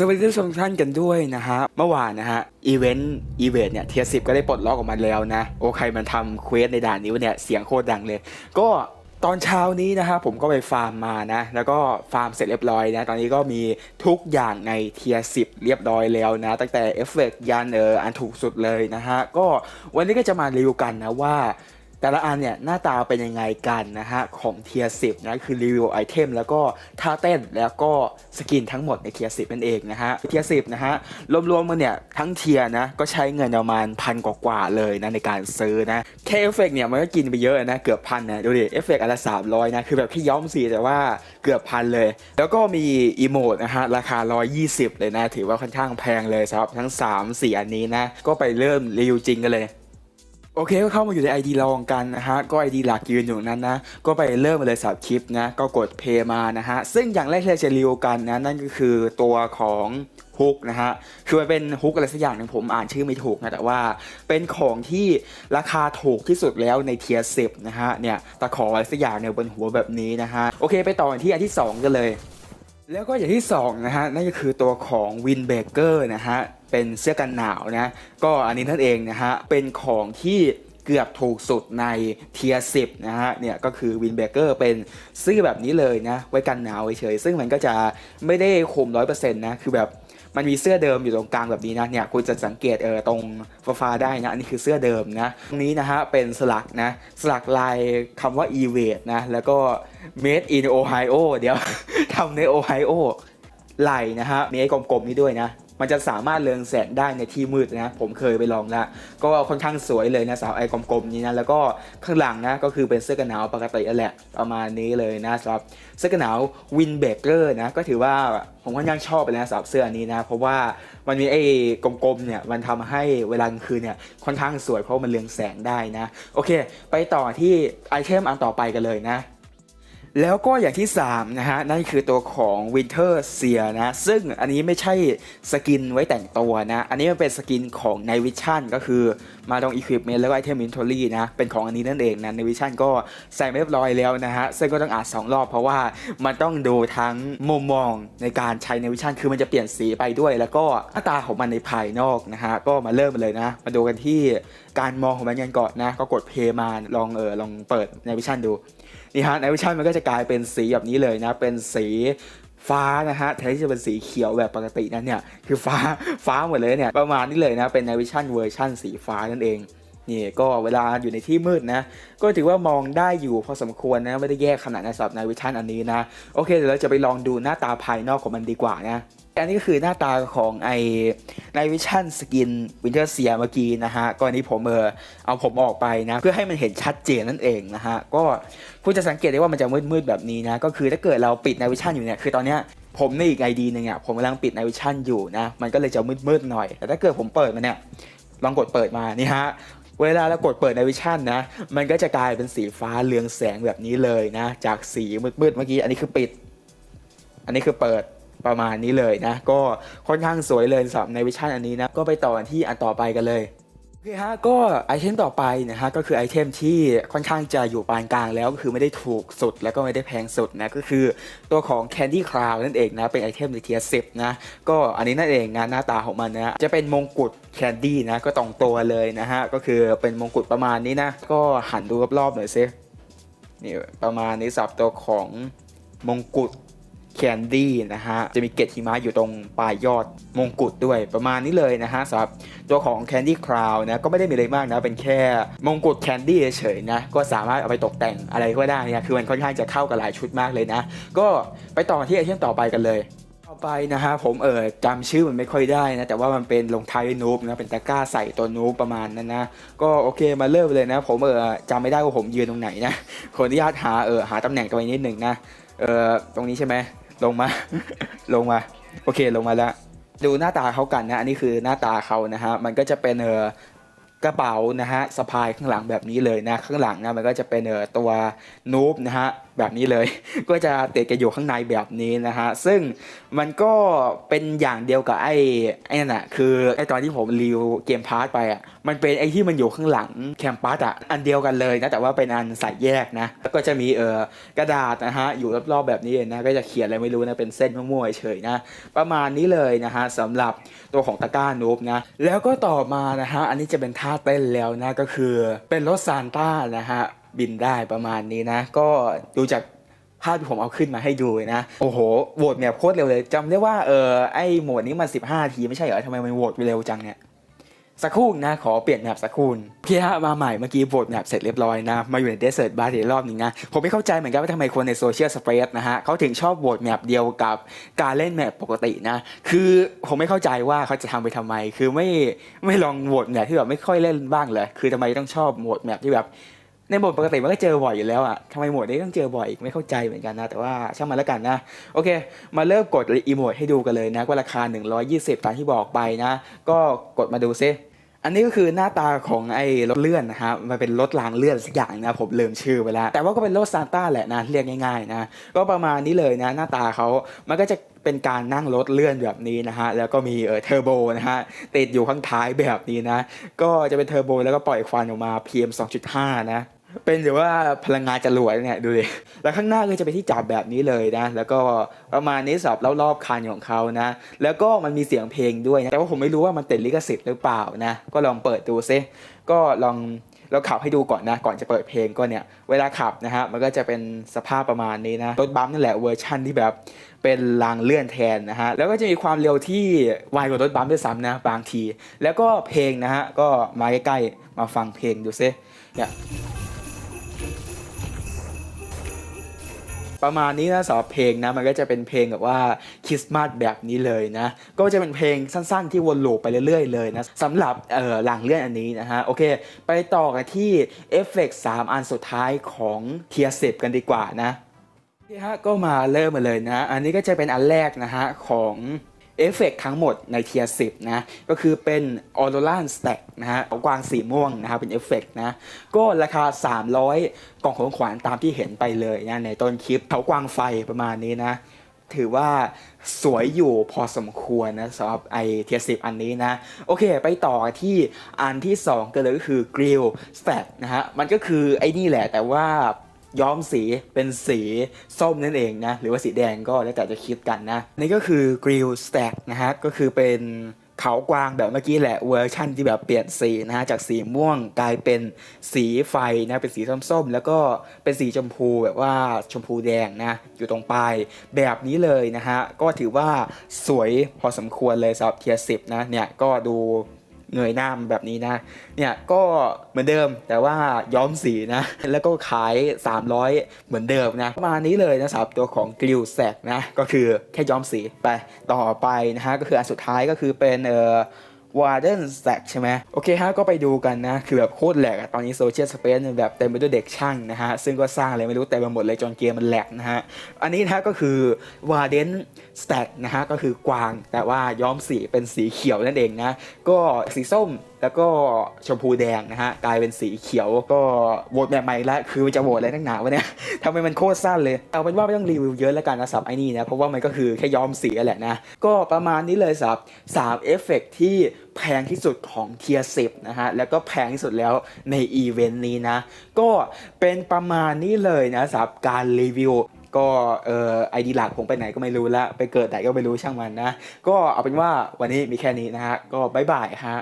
สวัสดีทุกท่านกันด้วยนะฮะ เมื่อวานนะฮะ อีเวนต์ อีเวนต์เนี่ย เทียสิบก็ได้ปลดล็อกออกมาแล้วนะ โอใครมันทำเควสในด่านนี้วเนี่ย เสียงโคตรดังเลย ก็ตอนเช้านี้นะฮะผมก็ไปฟาร์มมานะ แล้วก็ฟาร์มเสร็จเรียบร้อยนะ ตอนนี้ก็มีทุกอย่างในเทียสิบเรียบร้อยแล้วนะ ตั้งแต่เอฟเฟกต์ยันเอออันถูกสุดเลยนะฮะ ก็วันนี้ก็จะมารีวิวกันนะว่า แต่ละอันเนี่ยหน้าตาเป็นยังไงกันนะฮะของเทียสิบนะคือรีวิวไอเทมแล้วก็ท่าเต้นแล้วก็สกินทั้งหมดในเทียสิบนั่นเองนะฮะเทียสิบนะฮะรวมๆมันเนี่ยทั้งเทียนะก็ใช้เงินประมาณพันกว่าๆเลยนะในการซื้อนะแค่เอฟเฟกต์เนี่ยมันก็กินไปเยอะนะเกือบพันนะดูดิเอฟเฟกต์อันละสามร้อยนะคือแบบแค่ย้อมสีแต่ว่าเกือบพันเลย แล้วก็มีอีโมดนะฮะราคา 120 เลยนะ ถือว่าค่อนข้างแพงเลยสำหรับทั้ง 3 4 อันนี้นะก็ไปเริ่มรีวิวจริงกันเลย โอเคก็เข้ามาอยู่ใน ID ลองกันนะฮะ ก็ ID หลักยืนอยู่นั้นนะ ก็ไปเริ่มมาเลยสับคลิปนะ ก็กดเพย์มานะฮะ ซึ่งอย่างแรกที่เราจะรีวิวกันนะ นั่นก็คือตัวของฮุกนะฮะ คือมันเป็นฮุกอะไรสักอย่างหนึงผมอ่านชื่อไม่ถูกนะ แต่ว่าเป็นของที่ราคาถูกที่สุดแล้วในเทียร์สิบนะฮะ เนี่ยตะขออะไรสักอย่างเนี่ยบนหัวแบบนี้นะฮะ โอเค ไปต่อที่อันที่สองกันเลยแล้วก็อย่างที่สองนะฮะนั่นก็คือตัวของวินเบเกอร์นะฮะ เป็นเสื้อกันหนาวนะ ก็อันนี้นั่นเองนะฮะ เป็นของที่เกือบถูกสุดในเทียสิบนะฮะ เนี่ยก็คือวินเบเกอร์เป็นเสื้อแบบนี้เลยนะ ไว้กันหนาวเฉย ซึ่งมันก็จะไม่ได้คุมร้อยเปอร์เซ็นต์นะ คือแบบมันมีเสื้อเดิมอยู่ตรงกลางแบบนี้นะเนี่ยคุณจะสังเกตเออตรงฟ้าได้นะอันนี้คือเสื้อเดิมนะตรงนี้นะฮะเป็นสลักนะสลักลายคำว่า e v a t นะแล้วก็ made in Ohio เดี๋ยวทำในโอไฮโอไหลนะฮะมีไอ้กลมๆนี้ด้วยนะ มันจะสามารถเรืองแสงได้ในที่มืดนะผมเคยไปลองแล้วก็ค่อนข้างสวยเลยนะสาวไอ้กลมๆนี้นะแล้วก็ข้างหลังนะก็คือเป็นเสื้อกันหนาวปกตินั่นแหละประมาณนี้เลยนะสำหรับเสื้อกันหนาววินเบเกอร์นะก็ถือว่าผมค่อนข้างชอบไปนะสำหรับเสื้ออันนี้นะเพราะว่ามันมีไอ้กลมๆเนี่ยมันทำให้เวลากลางคืนเนี่ยค่อนข้างสวยเพราะมันเรืองแสงได้นะ โอเค ไปต่อที่ไอเทมอันต่อไปกันเลยนะ แล้วก็อย่างที่3นะฮะนั่นคือตัวของ Winter s e a นะซึ่งอันนี้ไม่ใช่สกินไว้แต่งตัวนะอันนี้มันเป็นสกินของ Night Vision ก็คือมาตรง Equipment แล้วก็ Item Inventory นะเป็นของอันนี้นั่นเองนะ Night Vision ก็ใส่ไม่เรียบร้อยแล้วนะฮะซึ่งก็ต้องอ่านสองรอบเพราะว่ามันต้องดูทั้งมุมมองในการใช้ Night Vision คือมันจะเปลี่ยนสีไปด้วย แล้วก็หน้าตาของมันในภายนอกนะฮะก็มาเริ่มเลยนะ มาดูกันที่การมองของมันกันก่อนนะก็กดเพย์มาลองเออลองเปิด Night Vision ดูนี่ฮะในวิชั่นมันก็จะกลายเป็นสีแบบนี้เลยนะเป็นสีฟ้านะฮะแทนที่จะเป็นสีเขียวแบบปกตินั้นเนี่ยคือฟ้าฟ้าหมดเลยเนี่ยประมาณนี้เลยนะเป็นในวิชั่นเวอร์ชั่นสีฟ้านั่นเองนี่ก็เวลาอยู่ในที่มืดนะ ก็ถือว่ามองได้อยู่พอสมควรนะ ไม่ได้แยกขนาดในสำหรับในวิชั่นอันนี้นะ โอเค เดี๋ยวเราจะไปลองดูหน้าตาภายนอกของมันดีกว่านะ อันนี้ก็คือหน้าตาของไอในวิชั่นสกินวินเทอร์เซียเมื่อกี้นะฮะก็อันนี้ผมเออเอาผมออกไปนะ เพื่อให้มันเห็นชัดเจนนั่นเองนะฮะ ก็คุณจะสังเกตได้ว่ามันจะมืดๆแบบนี้นะ ก็คือถ้าเกิดเราปิดในวิชั่นอยู่เนี่ยคือตอนเนี้ยผมในอีกไอดีนึงอะผมกำลังปิดในวิชั่นอยู่นะ มันก็เลยจะมืดๆหน่อย แต่ถ้าเกิดผมเปิดมันเนี่ยลองกดเปิดมานี่ฮะเวลาเรากดเปิดในวิชั่นนะ มันก็จะกลายเป็นสีฟ้าเรืองแสงแบบนี้เลยนะ จากสีมืดๆเมื่อกี้ อันนี้คือปิด อันนี้คือเปิด ประมาณนี้เลยนะ ก็ค่อนข้างสวยเลยสำหรับในวิชั่นอันนี้นะ ก็ไปต่อกันที่อันต่อไปกันเลยโอเคฮะก็ไอเทมต่อไปนะฮะก็คือไอเทมที่ค่อนข้างจะอยู่ปานกลางแล้วก็คือไม่ได้ถูกสุดแล้วก็ไม่ได้แพงสุดนะก็คือตัวของ Candy Crown นั่นเองนะเป็นไอเทมในเทียร์สินะก็อันนี้นั่นเองนะหน้าตาของมันนะจะเป็นมงกุฎแคนดี้นะก็ตรงตัวเลยนะฮะก็คือเป็นมงกุฎประมาณนี้นะก็หันดูรอบๆหน่อยซินี่ประมาณนี้สับตัวของมงกุฎ แคนดี้นะฮะ จะมีเกล็ดหิมะอยู่ตรงปลายยอดมงกุฎด้วยประมาณนี้เลยนะฮะสำหรับตัวของแคนดี้คราวนะก็ไม่ได้มีอะไรมากนะ เป็นแค่มงกุฎแคนดี้เฉยๆนะ ก็สามารถเอาไปตกแต่งอะไรก็ได้นะคือมันค่อนข้างจะเข้ากับหลายชุดมากเลยนะ ก็ไปต่อที่ไอเทมต่อไปกันเลยต่อไปนะฮะผมเออจำชื่อมันไม่ค่อยได้นะ แต่ว่ามันเป็นลงท้ายนูบนะเป็นตะกร้าใส่ตัวนูบประมาณนั้นนะก็โอเคมาเริ่มเลยนะ ผมเออจำไม่ได้ว่าผมยืนตรงไหนนะขออนุญาตหาเออหาตำแหน่งตัวนี้นิดหนึ่งนะเออตรงนี้ใช่ไหม ลงมา ลงมา โอเคลงมาแล้ว ดูหน้าตาเขากันนะ อันนี้คือหน้าตาเขานะฮะ มันก็จะเป็นเออกระเป๋านะฮะสะพายข้างหลังแบบนี้เลยนะ ข้างหลังนะมันก็จะเป็นเออตัวนูบนะฮะ แบบนี้เลย ก็จะติดกันอยู่ข้างในแบบนี้นะฮะ ซึ่งมันก็เป็นอย่างเดียวกับไอ้ไอ้นั่นอะคือไอ้ตอนที่ผมรีวิวเกมพาร์ทไปอะมันเป็นไอ้ที่มันอยู่ข้างหลังแคมปัสอะอันเดียวกันเลยนะแต่ว่าเป็นอันใส่แยกนะแล้วก็จะมีเออกระดาษนะฮะอยู่รอบๆแบบนี้นะก็จะเขียนอะไรไม่รู้นะเป็นเส้นมั่วๆเฉยๆนะประมาณนี้เลยนะฮะสำหรับตัวของตะกร้านูบนะแล้วก็ต่อมานะฮะอันนี้จะเป็นท่าเต้นแล้วนะก็คือเป็นรถซานต้านะฮะ บินได้ประมาณนี้นะ ก็ดูจากภาพที่ผมเอาขึ้นมาให้ดูนะ โอ้โหโหวตแมปโคตรเร็วเลยจำได้ว่าเออไอโหมดนี้มัน15 ทีไม่ใช่เหรอทำไมมันโหวตเร็วจังเนี่ยสักครู่นะ ขอเปลี่ยนแมปสักครู่พี่ฮะมาใหม่เมื่อกี้โหวตแมปเสร็จเรียบร้อยนะ มาอยู่ในเดสเ e ร์ b บาร์อีกรอบหนึงนะ ผมไม่เข้าใจเหมือนกันว่าทำไมคนในโซเชียลสเปซนะฮะเขาถึงชอบโหวตแมปเดียวกับการเล่นแมปปกตินะ คือผมไม่เข้าใจว่าเขาจะทำไปทำไม คือไม่ไม่ลองโหวตแมปที่แบบไม่ค่อยเล่นบ้างเลย คือทำไมต้องชอบโหวตแมปที่แบบ ในโหมดปกติมันก็เจอบ่อยอยู่แล้วอะทำไมโหมดนี้ต้องเจอบ่อยอีกไม่เข้าใจเหมือนกันนะ แต่ว่าช่างมันแล้วกันนะ โอเค มาเริ่มกดอีโมดให้ดูกันเลยนะ ว่าราคา 120 ตามที่บอกไปนะ ก็กดมาดูซิอันนี้ก็คือหน้าตาของไอ้รถเลื่อนนะฮะมันเป็นรถรางเลื่อนสักอย่างนะผมลืมชื่อไปแล้ว แต่ว่าก็เป็นรถซานต้าแหละนะเรียกง่ายๆนะก็ประมาณนี้เลยนะหน้าตาเขามันก็จะเป็นการนั่งรถเลื่อนแบบนี้นะฮะแล้วก็มีเออเทอร์โบนะฮะติดอยู่ข้างท้ายแบบนี้นะ ก็จะเป็นเทอร์โบแล้วก็ปล่อยควันออกมา PM 2.5 นะ เป็นหรือว่าพลังงานจรวดเนี่ยดูดิแล้วข้างหน้าก็จะเป็นที่จับแบบนี้เลยนะ แล้วก็ประมาณนี้สับรอบๆคันของเขานะ แล้วก็มันมีเสียงเพลงด้วยนะแต่ว่าผมไม่รู้ว่ามันติดลิขสิทธิ์หรือเปล่านะ ก็ลองเปิดดูซิก็ลองเราขับให้ดูก่อนนะ ก่อนจะเปิดเพลงก็เนี่ย เวลาขับนะฮะ มันก็จะเป็นสภาพประมาณนี้นะ รถบัมป์นั่นแหละเวอร์ชั่นที่แบบเป็นรางเลื่อนแทนนะฮะ แล้วก็จะมีความเร็วที่ไวกว่ารถบัมป์ด้วยซ้ำนะ บางที แล้วก็เพลงนะฮะ ก็มาใกล้ๆ มาฟังเพลงดูซิเนี่ย ประมาณนี้นะสำหรับเพลงนะมันก็จะเป็นเพลงแบบว่าคริสต์มาสแบบนี้เลยนะ ก็จะเป็นเพลงสั้นๆ ที่วนลูปไปเรื่อยๆเลยนะสำหรับเอ่อหลังเลื่อนอันนี้นะฮะโอเค ไปต่อกันที่เอฟเฟกต์3อันสุดท้ายของเทียสิบกันดีกว่านะที่ฮะก็มาเริ่มมาเลยนะ อันนี้ก็จะเป็นอันแรกนะฮะของ เอฟเฟกต์ทั้งหมดในเทียสิบนะก็คือเป็นออโรลานสแต็กนะฮะกวางสีม่วงนะครับเป็นเอฟเฟกต์นะก็ราคา 300 กล่องของขวัญตามที่เห็นไปเลยนะในต้นคลิปเขากวางไฟประมาณนี้นะถือว่าสวยอยู่พอสมควรนะสำหรับไอเทียสิบอันนี้นะ โอเคไปต่อที่อันที่ 2 กันเลยก็คือกริลสแต็กนะฮะมันก็คือไอ้นี่แหละแต่ว่า ย้อมสีเป็นสีส้มนั่นเองนะ หรือว่าสีแดงก็แล้วแต่จะคิดกันนะ นี่ก็คือกริลสแต็กนะฮะ ก็คือเป็นเขากวางแบบเมื่อกี้แหละเวอร์ชั่นที่แบบเปลี่ยนสีนะฮะ จากสีม่วงกลายเป็นสีไฟนะเป็นสีส้มๆ แล้วก็เป็นสีชมพูแบบว่าชมพูแดงนะ อยู่ตรงปลายแบบนี้เลยนะฮะ ก็ถือว่าสวยพอสมควรเลยสำหรับเทียสิบนะเนี่ยก็ดู เงยหน้ามแบบนี้นะ เนี่ยก็เหมือนเดิมแต่ว่าย้อมสีนะ แล้วก็ขาย 300 เหมือนเดิมนะประมาณนี้เลยนะสำหรับตัวของกริลแซกนะ ก็คือแค่ย้อมสีไปต่อไปนะฮะก็คืออันสุดท้ายก็คือเป็นเอ่อ วาร์เดนแซกใช่ไหมโอเคฮะก็ไปดูกันนะ คือแบบโคตรแหลกอะตอนนี้โซเชียลสเปซแบบเต็มไปด้วยเด็กช่างนะฮะ ซึ่งก็สร้างอะไรไม่รู้เต็มไปหมดเลยจนเกมมันแหลกนะฮะ อันนี้นะก็คือวาร์เดนสแตกนะฮะ ก็คือกวางแต่ว่าย้อมสีเป็นสีเขียวนั่นเองนะ ก็สีส้มแล้วก็ชมพูแดงนะฮะกลายเป็นสีเขียวก็โหวตแบบใหม่แล้วคือจะโหวตอะไรตั้งหนาวะเนี่ยทำไมมันโคตรสั้นเลย เอาเป็นว่าไม่ต้องรีวิวเยอะแล้วกันนะสับไอ้นี่นะ เพราะว่ามันก็คือแค่ย้อมสีแหละนะ ก็ประมาณนี้เลยสับสามเอฟเฟกต์ที่ แพงที่สุดของเทียสิบนะฮะ แล้วก็แพงที่สุดแล้วในอีเวนต์นี้นะ ก็เป็นประมาณนี้เลยนะสำหรับการรีวิวก็เออไอดีหลักผมไปไหนก็ไม่รู้ละไปเกิดไหนก็ไม่รู้ช่างมันนะ ก็เอาเป็นว่าวันนี้มีแค่นี้นะฮะ ก็บายบายฮะ